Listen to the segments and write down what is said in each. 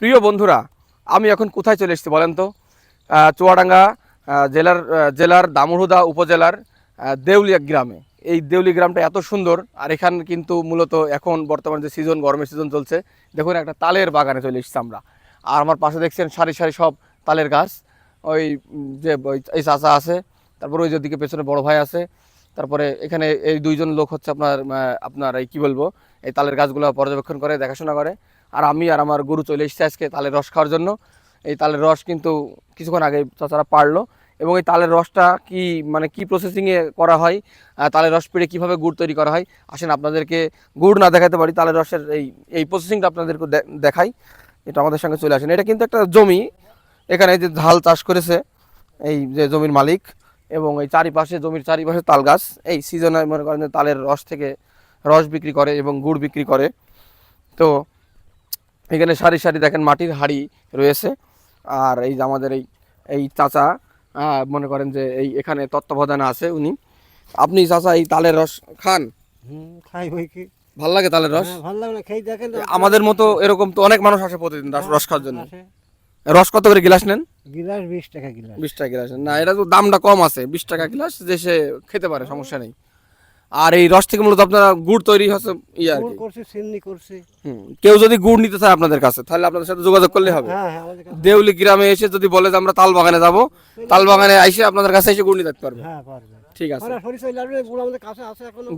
প্রিয় বন্ধুরা, আমি এখন কোথায় চলে এসেছি বলেন তো? চুয়াডাঙ্গা জেলার জেলার দামুড়হুদা উপজেলার দেউলিয়া গ্রামে। এই দেউলি গ্রামটা এত সুন্দর, আর এখানে কিন্তু মূলত এখন বর্তমান যে সিজন গরমের সিজন চলছে, দেখুন একটা তালের বাগানে চলে এসেছি আমরা। আর আমার পাশে দেখছেন সারি সারি সব তালের গাছ। ওই যে এই চাচা আছে, তারপর ওই যে দিকে পেছনে বড় ভাই আছে, তারপরে এখানে এই দুইজন লোক হচ্ছে আপনার আপনার এই কী বলব, এই তালের গাছগুলো পর্যবেক্ষণ করে, দেখাশোনা করে। আর আমি আর আমার গরু চলে এসেছি আজকে তালের রস খাওয়ার জন্য। এই তালের রস কিন্তু কিছুক্ষণ আগে চাচারা পারল। এবং এই তালের রসটা কি মানে কি প্রসেসিংয়ে করা হয় তালের রস পেড়ে কীভাবে গুড় তৈরি করা হয়, আসেন আপনাদেরকে গুড় না দেখাতে পারি, তালের রসের এই এই প্রসেসিংটা আপনাদেরকে দেখাই। এটা আমাদের সঙ্গে চলে আসেন। এটা কিন্তু একটা জমি। এখানে যে ধাল চাষ করেছে, এই যে জমির মালিক এবং এই চারিপাশে, জমির চারিপাশে তাল গাছ। এই সিজনে মনে করেন যে তালের রস থেকে রস বিক্রি করে এবং গুড় বিক্রি করে। তো এখানে সারি সারি দেখেন মাটির হাড়ি রয়েছে। আর এই যে আমাদের এই এই চাচা মনে করেন যে এই এখানে তত্ত্বাবধান আছে উনি। আপনি চাচা এই তালের রস খান? খাই কি? ভালো লাগে তালের রস? হ্যাঁ, ভালো লাগে না দেখেন আমাদের মতো এরকম তো অনেক মানুষ আসে প্রতিদিন রস- রস খাওয়ার জন্য। রস কত করে গিলাস নেন? গিলাস বিশ টাকা গিলাস। বিশ টাকা গিলাস না এটা তো দামটা কম আছে বিশ টাকা গিলাস যে সে খেতে পারে সমস্যা নেই। আর এই রস থেকে মূলত আপনারা গুড় তৈরি হচ্ছে ইয়ে গুড় কি। করছি চিমনি করছি। হুম। কেউ যদি গুড় নিতে চায় আপনাদের কাছে তাহলে আপনাদের সাথে যোগাযোগ করলে হবে। হ্যাঁ হ্যাঁ দেউলি গ্রামে এসে যদি বলে যে আমরা তাল বাগানে যাব তাল বাগানে এসে আপনাদের কাছে এসে গুড় নিতে পারবে। হ্যাঁ পারবে। ঠিক আছে।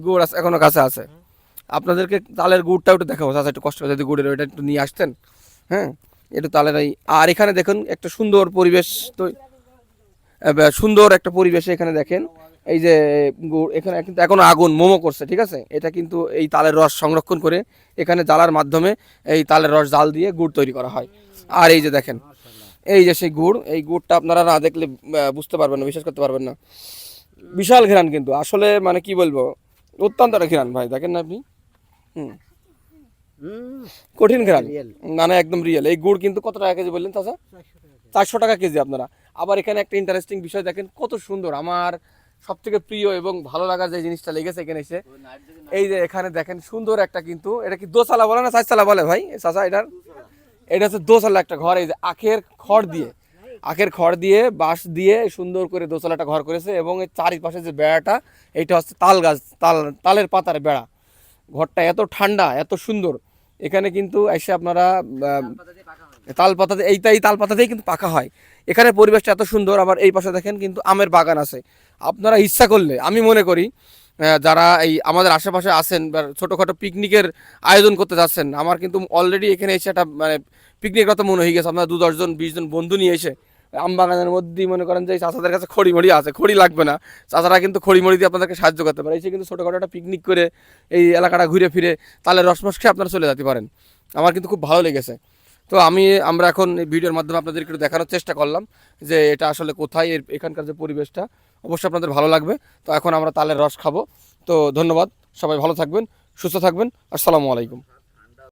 গুড় আছে এখনও। কাছে আছে। আপনাদেরকে তালের গুড়টা একটু দেখাবো আচ্ছা একটু কষ্ট যদি গুড়ের ওইটা একটু নিয়ে আসতেন। হ্যাঁ একটু তালের এই আর এখানে দেখুন একটা সুন্দর পরিবেশ তো সুন্দর একটা পরিবেশে এখানে দেখেন। এই যে এখানে কিন্তু এখনও আগুন মোমো করছে ঠিক আছে? এটা কিন্তু এই তালের রস সংরক্ষণ করে এখানে জ্বালার মাধ্যমে এই তালের রস জাল দিয়ে গুড় তৈরি করা হয়। আর এই যে দেখেন এই যে সেই গুড় এই গুড়টা আপনারা না দেখলে বুঝতে পারবেন না বিশ্বাস করতে পারবেন না। বিশাল ঘেরান কিন্তু আসলে মানে কি বলব অত্যন্ত একটা ঘেরান ভাই দেখেন না আপনি? হুম। কঠিন ঘেরান। না না একদম রিয়েল। এই গুড় কিন্তু কত টাকা কেজি বললেন চাচা? চারশো টাকা কেজি আপনারা। আবার এখানে একটা ইন্টারেস্টিং বিষয় দেখেন কত সুন্দর। আমার সব থেকে প্রিয় এবং ভালো লাগার যে জিনিসটা লেগেছে এখানে এসে, এই যে এখানে দেখেন সুন্দর একটা কিন্তু, এটা কি দোসালা বলে না চারচালা বলে ভাই? চাচা, এটার? এটা হচ্ছে দোসালা একটা ঘর, এই যে আখের খড় দিয়ে, আখের খড় দিয়ে, বাঁশ দিয়ে সুন্দর করে দোসালাটা ঘর করেছে এবং এর চারিপাশে যে বেড়াটা, এইটা হচ্ছে তাল গাছ, তাল, তালের পাতার বেড়া। ঘরটা এত ঠান্ডা, এত সুন্দর। এখানে কিন্তু এসে আপনারা তাল পাতাতে এইটাই তাল পাতাতেই কিন্তু পাকা হয়। এখানে পরিবেশটা এত সুন্দর, আবার এই পাশে দেখেন কিন্তু আমের বাগান আছে। আপনারা ইচ্ছা করলে, আমি মনে করি যারা এই আমাদের আশেপাশে আছেন বা ছোটোখাটো পিকনিকের আয়োজন করতে যাচ্ছেন, আমার কিন্তু অলরেডি এখানে এসে একটা মানে পিকনিক মতো মনে হয়ে গেছে। আপনারা দু দশজন বিশ জন বন্ধু নিয়ে এসে আম বাগানের মধ্যেই মনে করেন যে এই চাচাদের কাছে খড়ি মড়ি আছে, খড়ি লাগবে না। চাচারা কিন্তু খড়ি মড়ি দিয়ে আপনাদেরকে সাহায্য করতে পারে। এসে কিন্তু ছোটোখাটো একটা পিকনিক করে এই এলাকাটা ঘুরে ফিরে তাহলে রসমস খেয়ে আপনারা চলে যেতে পারেন। আমার কিন্তু খুব ভালো লেগেছে। তো আমি, আমরা এখন এই ভিডিওর মাধ্যমে আপনাদের একটু দেখানোর চেষ্টা করলাম যে এটা আসলে কোথায়, এর এখানকার যে পরিবেশটা, অবশ্যই আপনাদের ভালো লাগবে। তো এখন আমরা তালের রস খাব। তো ধন্যবাদ, সবাই ভালো থাকবেন, সুস্থ থাকবেন। আসসালামু আলাইকুম।